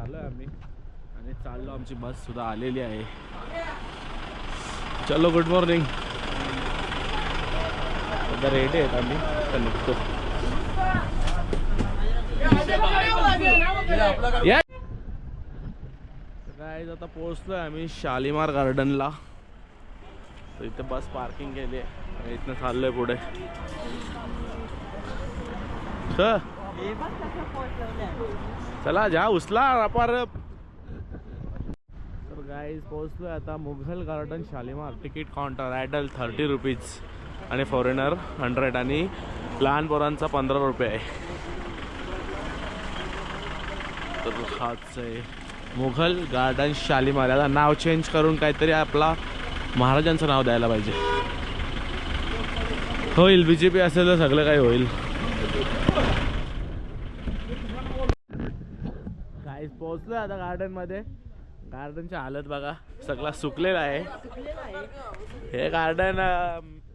झालो आहे आम्ही. आणि चाललो आमची बस सुद्धा आलेली आहे. चलो गुड मॉर्निंग सध्या रेडी आहेत आम्ही. तर निघतो. या. काय आता पोहोचलोय आम्ही शालिमार गार्डनला तर इथे बस पार्किंग केली आहे. आणि इथनं चाललोय पुढे. च. चला जा उचला अपार. तर गाईज पोहोचलोय आता Mughal garden Shalimar. Ticket counter adult thirty rupees आणि फॉरेनर हंड्रेड आणि लहान पोरांचा पंधरा रुपये आहे. तर हाच आहे मुघल गार्डन शालिमार. याला नाव चेंज करून काहीतरी आपला महाराजांचं नाव द्यायला पाहिजे. होईल बी जे पी असेल तर सगळं काही होईल काय पोहोचलोय आता गार्डनमध्ये. गार्डनची हालत बघा सगळा सुकलेला आहे. हे गार्डन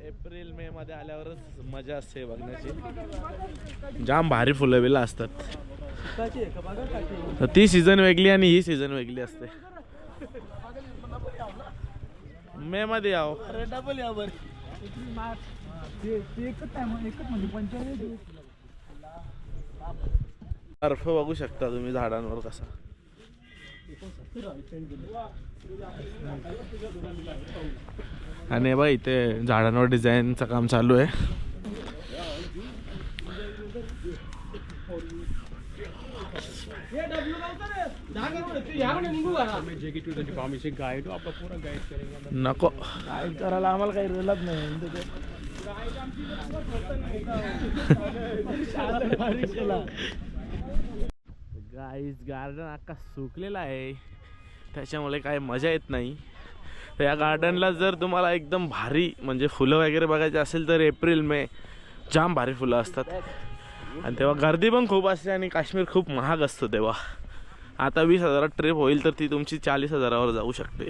एप्रिल मे मध्ये आल्यावरच मजा असते बघण्याची. जाम भारी फुलं बिलं असतात ती सीझन वेगळी आणि ही सीझन वेगळी असते. मे मध्ये याव. डबल पंचाळीस बर्फ बघू शकता तुम्ही झाडांवर कसा. आणि बघ इथे झाडांवर डिझाईनचं काम चालू आहे. नको. गाइड करायला आम्हाला काही रलत नाही गाईज गार्डन अख्खा सुकलेला आहे. त्याच्यामुळे काय मजा येत नाही. तर या गार्डनला जर तुम्हाला एकदम भारी म्हणजे फुलं वगैरे बघायची असेल तर एप्रिल मे जाम भारी फुलं असतात. आणि तेव्हा गर्दी पण खूप असते आणि काश्मीर खूप महाग असतो तेव्हा. आता वीस हजारात ट्रिप होईल तर ती तुमची चाळीस हजारावर जाऊ शकते.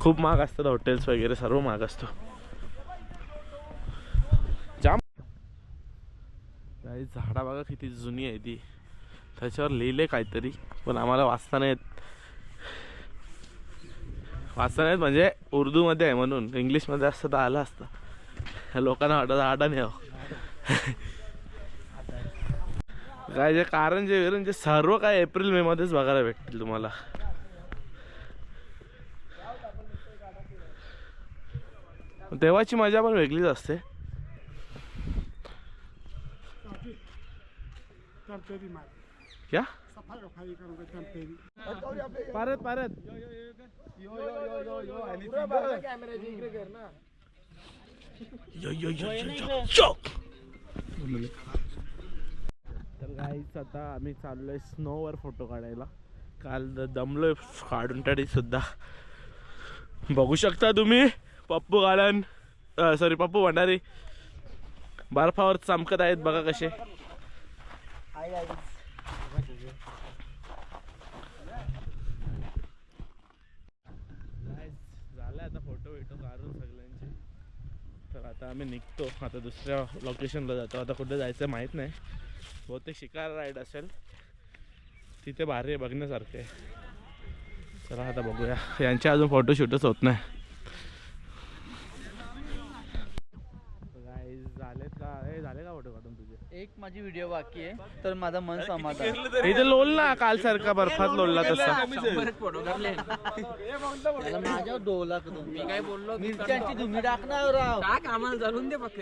खूप महाग असतात हॉटेल्स वगैरे सर्व महाग असतो. जाम झाडा बघा किती जुनी आहे ती. त्याच्यावर लिहिले काहीतरी पण आम्हाला वाचता नाही वाचता नाहीत येत म्हणजे उर्दूमध्ये आहे म्हणून इंग्लिशमध्ये असतं तर आलं असतं. ह्या लोकांना वाटत आडा नाही हो. काय जे कारण जे विरण जे सर्व काय एप्रिल मे मध्येच बघायला भेटतील तुम्हाला. तेव्हाची मजा पण वेगळीच असते. क्या परत परत. यो, यो, यो, यो, यो, यो. तर गाईच आता आम्ही चाललोय स्नोवर फोटो काढायला. काल द- दमलोय काढून तरी सुद्धा. बघू शकता तुम्ही पप्पू गालन सॉरी पप्पू भंडारी. बर्फावर चमकत आहेत बघा कसे झालं आता फोटो बिटो काढून सगळ्यांचे तर आता आम्ही निघतो. आता दुसऱ्या लोकेशनला जातो. आता कुठे जायचं माहीत नाही. बहुतेक शिकार राईड असेल. तिथे भारी आहे बघण्यासारखे चला आता बघूया. यांचे अजून फोटोशूटच होत नाही. एक माझी व्हिडिओ बाकी आहे तर माझं मन समाधान. इथे लोल ना काल सारखा बर्फात लोलला तसा. त्याला माझ्यावर डोला मी काय बोललो मिरच्यांची तुम्ही टाकणार राव टाक आम्हाला जाणून दे फक्त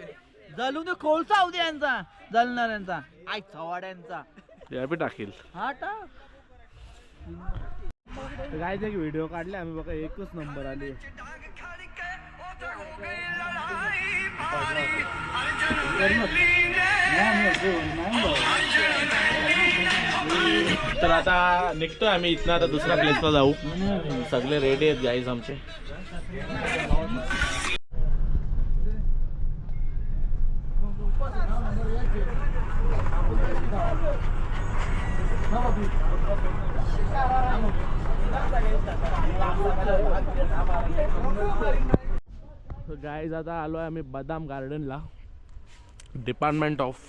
जलू दे कोळसा होऊ दे यांचा. जलणाऱ्यांचा. आय चवाड्यांचा या बी टाकील. हा टाक. काय ते व्हिडिओ काढले. आम्ही बघा एकच नंबर आली. तर आता निघतोय आम्ही इथनं आता दुसऱ्या प्लेसला जाऊ. सगळे रेडी आहेत गाईज आमचे. गाईज आता आलो आहे आम्ही बदाम गार्डनला department of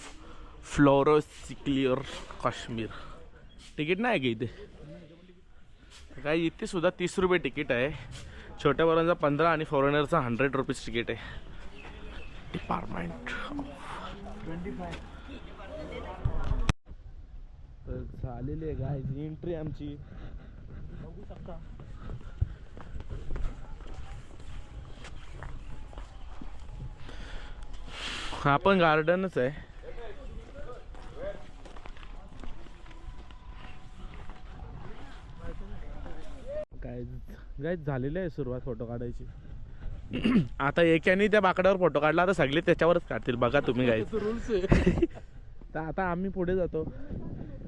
floriculture Kashmir ticket नाही आहे का इथे? काय इथे सुद्धा तीस रुपये तिकीट आहे. छोट्या पोरांचा पंधरा आणि फॉरेनरचा हंड्रेड रुपीज तिकीट आहे. डिपार्टमेंट तर झालेली आहे गाय एंट्री आमची. बघू शकता. हा पण गार्डनच आहे काय काय झालेली आहे सुरुवात फोटो काढायची. आता एकाने त्या बाकड्यावर फोटो काढला आता सगळे त्याच्यावरच काढतील. बघा तुम्ही काय तर आता आम्ही पुढे जातो.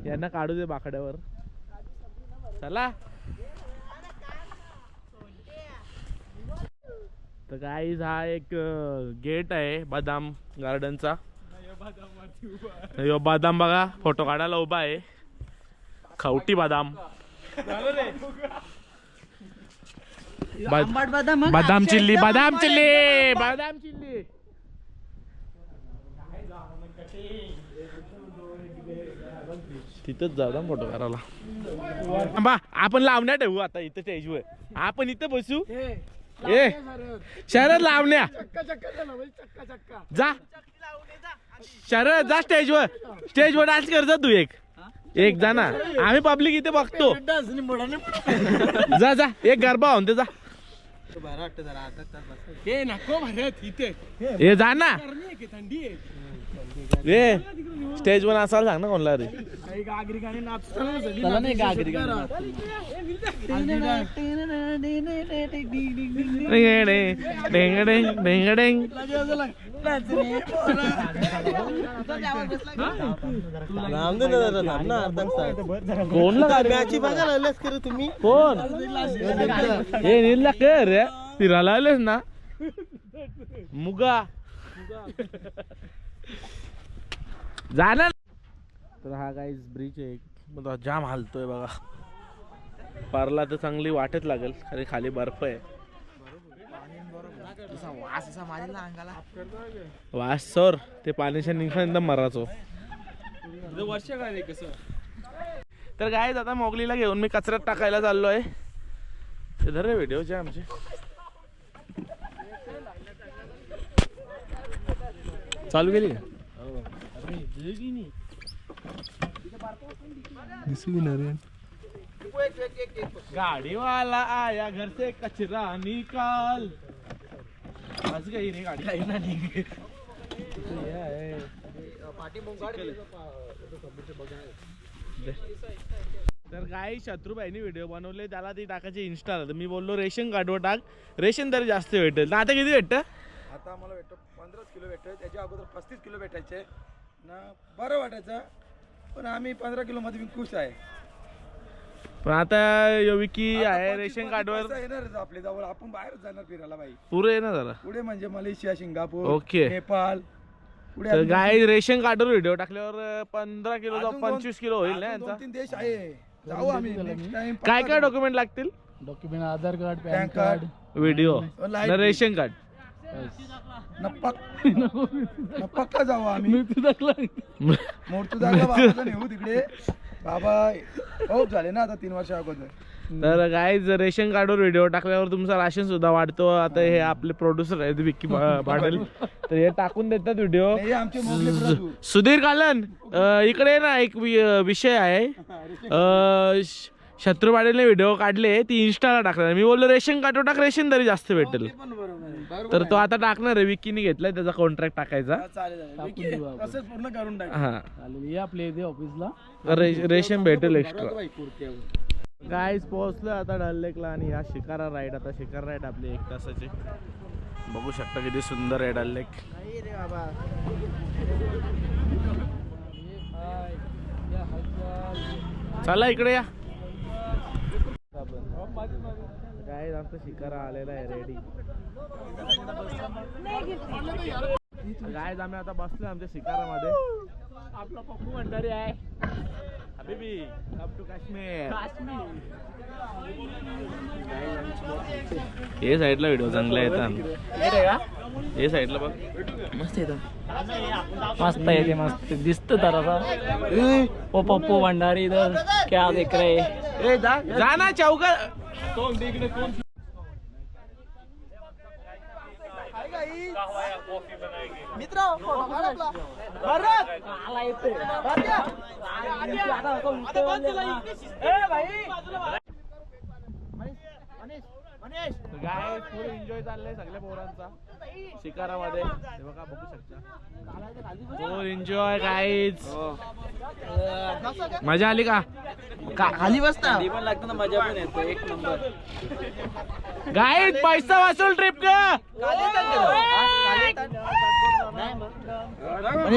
यांना काढू दे बाकड्यावर. चला. तर गाईज हा एक गेट आहे बदाम गार्डनचा यो बदाम बघा फोटो काढायला उभा आहे. खवटी बदाम. बदाम बदाम चिल्ली बदाम चिल्ली बदाम. चिल्ली. तिथंच जाऊ ना फोटो करायला बा आपण लावण्या ठेवू आता इथं स्टेजवर आपण इथं बसू. ए शरद. लावण्या. जा. शरद जा स्टेजवर स्टेजवर डान्स कर जा तू एक. एक जा ना. आम्ही पब्लिक इथे बघतो. जा जा. एक गरबा होऊन ते जा हे नको भरत इथे. ए जा ना. करणे आहे की थंडी आहे? ए स्टेज वर असायला सांग ना कोणला रे. चला नाही गागरी कोणला आलेस का रे तुम्ही कोण ए नीलला कर रे फिरायला आलेस ना मुगा जाणार तर हा गाईज ब्रिज आहे. एक. मग तो जाम हालतोय बघा. पारला तर चांगली वाटत लागेल अरे खाली बर्फ आहे. वास सर ते पाण्याच्या निघा एकदम मराचो. वर्ष काय कसं? तर काय आता मोगलीला घेऊन मी कचऱ्यात टाकायला चाललोय. ते धर रे व्हिडिओचे आमचे. चालू केली का? गाड़ी वाला आया घर से कचरा निकाल. आज गई रे गाड़ी. तर काय शत्रुबाईने व्हिडिओ बनवले. त्याला ती टाकायची इन्स्टाला तर मी बोललो रेशन कार्डवर टाक. रेशन तरी जास्त भेटेल. तर आता किती भेटतं? आता आम्हाला भेटतो पंधराच किलो भेटत. त्याच्या अगोदर पस्तीस किलो भेटायचे. ना बरं वाटायचं. पण आम्ही पंधरा किलो मध्ये खुश आहे. पण आता यो विकी आहे रेशन कार्डवर. पैसा येणारच आपल्या जवळ. आपण बाहेर जाणार फिरायला बाई. पुरे आहे ना जरा. पुढे म्हणजे मलेशिया सिंगापूर ओके. नेपाळ पुढे तर अजून गाय रेशन कार्डवर व्हिडिओ टाकल्यावर पंधरा किलो अजून दोन- पंचवीस किलो होईल ना अजून यांचा? दोन तीन देश आहे. जाऊ आम्ही. नेक्स्ट टाइम काय काय डॉक्युमेंट लागतील? Document Aadhaar card pan card. Video ration card. पक्का जाऊ आम्ही. मूर्ती बाबाला नेऊ तिकडे. बाबा खूप झाले ना आता तीन वर्ष अगोदर. तर काय जर रेशन कार्डवर व्हिडिओ टाकल्यावर तुमचा राशन सुद्धा वाढतो. आता हे आपले प्रोड्युसर आहेत विक्की पाटील तर हे टाकून देतात व्हिडिओ हे आमचे मोगले प्रभू. सुधीर कालन अं, इकडे ना एक वि- विषय आहे. अं, श- शत्रू पाटीलने व्हिडिओ काढले ती इन्स्टाला टाकणार. मी बोललो रेशन कार्डवर टाक रेशन तरी जास्त भेटेल. तर तो आता टाकणार आहे विकीने घेतलाय त्याचा कॉन्ट्रॅक्ट टाकायचा. हा ये आपल्या इथे ऑफिसला रे- रेशन भेटेल एक्स्ट्रा गाईज पोहोचलो आता डल लेकला आणि या शिकारा राईड आता शिकार राईड आपली एक तासाची. बघू शकता किती सुंदर आहे डल लेक चला इकडे या. काय आमचा शिकारा आलेला आहे रेडी काय आम्ही आता बसलो आमच्या शिकारामध्ये. आपला पप्पू भंडारी आहे. हबीबी कम टू काश्मीर हे साईडला व्हिडिओ चांगला येतात हे साईडला बघ. मस्त येतं मस्त येते मस्त. दिसत तर आता ओ पप्पू भंडारी इधर क्या देख रहे? ए जा जा ना चौका मित्र. भरत! ए, भाई! काय फुल एन्जॉय चाललंय सगळ्या पोरांचा. शिकारामध्ये. हे बघा बघू शकता. Full enjoy guys? मजा आली का? खाली बसता. पण लागतं ना मजा पण येते. एक नंबर. गाईज पैसा वाचून ट्रिप का? हा?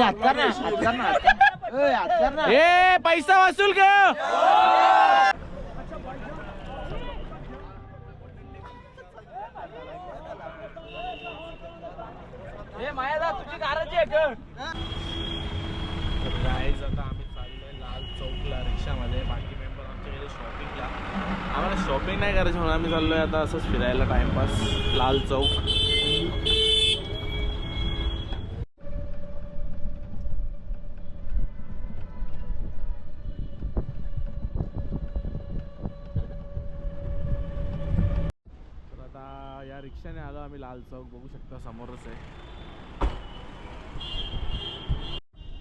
हात कर ना हात कर ना हात कर. ए, हात कर ना. ए पैसा वसूल का ए माया तुझी काराची आहे तर गाईज आता आम्ही चाललोय लाल चौकला रिक्षामध्ये. बाकी मेंबर आमच्या गेले शॉपिंगला आम्हाला शॉपिंग नाही करायची म्हणून आम्ही चाललोय आता असंच फिरायला टाइमपास लाल चौक. तर आता या रिक्षाने आलो आम्ही लाल चौक. बघू शकता समोरच आहे.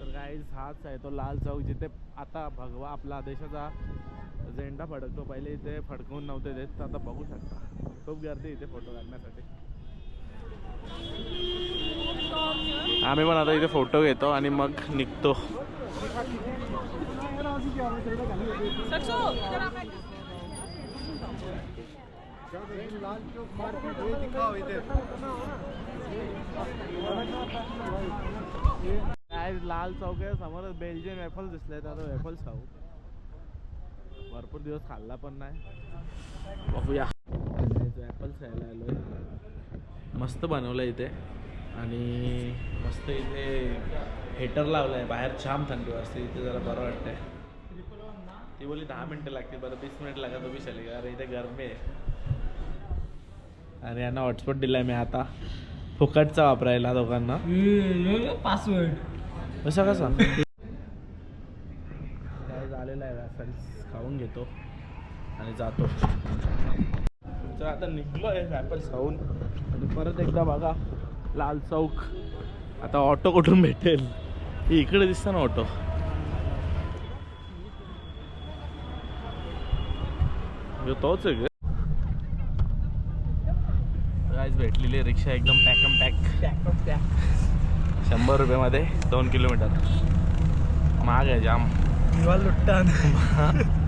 तर गाईज हाच आहे तो लाल चौक जिथे आता भगवा आपला देशाचा झेंडा फडकतो. पहिले इथे फडकवून नव्हते देत तर आता बघू शकता. खूप गर्दी इथे फोटो काढण्यासाठी. आम्ही पण आता इथे फोटो घेतो आणि मग निघतो. काय लाल चौक आहे समोर बेल्जियन वेफल्स दिसले तर वेफल्स खाऊ. भरपूर दिवस खाल्ला पण नाही. बघूया. ॲपल्स खायला आलो मस्त बनवलं इथे. आणि मस्त इथे हेटर लावलं आहे बाहेर छान थंडी वाजते. इथे जरा बरं वाटतंय. ती बोली दहा मिनटं लागतील. बरं वीस मिनिट लागत तुम्ही बी अरे इथे गरमी आहे. आणि यांना हॉटस्पॉट दिलाय मी आता. फुकटचा वापरायला दोघांना. पासवर्ड कसा कसा झालेला आहे ॲपल्स खाऊन घेतो आणि जातो. तर आता निघलो आहे ॲपल्स खाऊन. आणि परत एकदा बघा लाल चौक. आता ऑटो कुठून भेटेल? हे इकडे दिसतं ना ऑटो तोच आहे भेटलेली रिक्षा एकदम पॅकम पॅक शंभर रुपयामध्ये दोन किलोमीटर. महाग आहे जाम. लुट्टान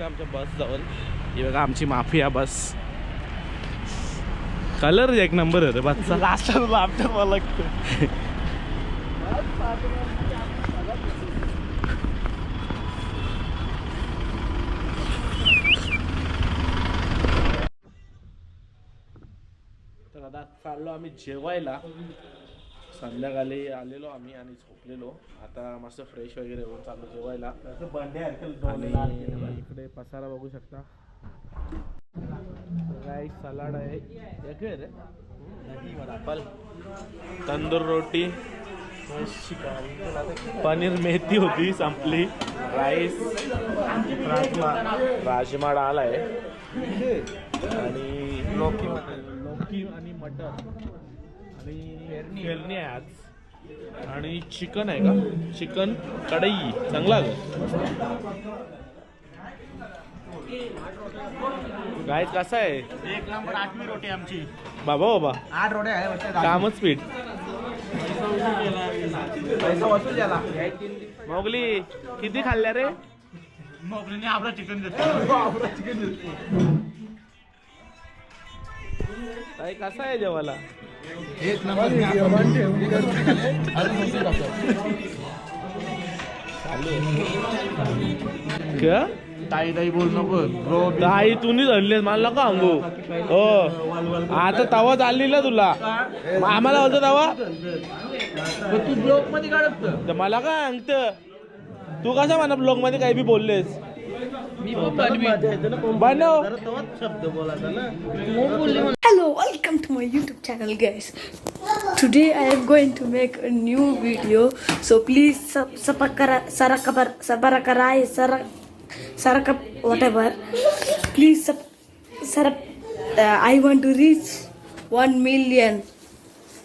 पोहोचतो आमच्या बस जवळ ही बघा आमची माफिया बस कलर एक नंबर रे बसचा लास्ट मला लागतं तर आता चाललो आम्ही जेवायला. संध्याकाळी आलेलो आम्ही आणि झोपलेलो. आता मस्त फ्रेश वगैरे होऊन चाललो जेवायला. आणि इकडे पसारा बघू शकता. राईस सलाड आहे? तंदूर रोटी पनीर मेथी होती संपली. राईस राजमा राजमा डाळ आहे. आणि लौकी लौकी आणि मटर. आणि पेरणी आहे आज. आणि चिकन आहे का? चिकन कढई. चांगला गाय कसा आहे? एक नंबर आठवी रोटी आमची. बाबा बाबा. आठ रोट्या आहे कामच पीठ. मोगली किती खाल्ल्या रे? ताई कसा आहे जेवायला क्या? ताई ताई बोल नको. ताई तुम्ही धरले मला नका सांगू. हो. आता तवा चालली ना तुला. आम्हाला होतं तवा. तू ब्लॉकमध्ये काढत मला काय सांगत? तू कसा म्हणा ब्लॉगमध्ये काही बी बोललेस? Hello, welcome to my YouTube channel, guys. Today I am going to make a new video, so please sub sarakabar sabarakarai sarakap whatever. Please sub sarap. Uh, I want to reach one million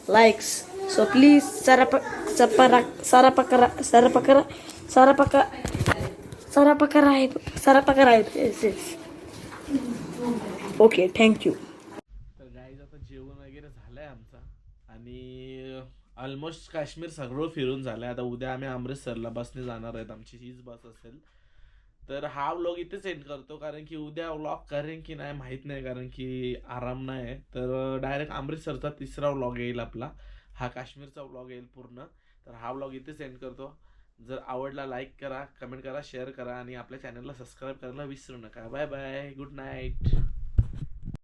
likes, so please sarap sarapakara sarapakara sarapakara sarapakara sarapaka sarapakarai sarapakarai. आहेत. Yes. Okay, okay thank you तर guys आता जेवण वगैरे झालंय आमचा. आणि almost Kashmir सगळं फिरून झालंय. आता उद्या आम्ही अमृतसरला बसने जाणार आहेत. आमची हीच बस असेल. तर हा व्लॉग इथेच एंड करतो. कारण की उद्या व्लॉग करेन की नाही माहीत नाही. कारण की आराम नाही. आहे तर डायरेक्ट अमृतसरचा तिसरा व्लॉग येईल आपला. हा काश्मीरचा व्लॉग येईल पूर्ण. तर हा व्लॉग इथेच एंड करतो. जर आवडला लाईक करा कमेंट करा शेअर करा आणि आपल्या चॅनलला सबस्क्राईब करायला विसरू नका. Bye bye good night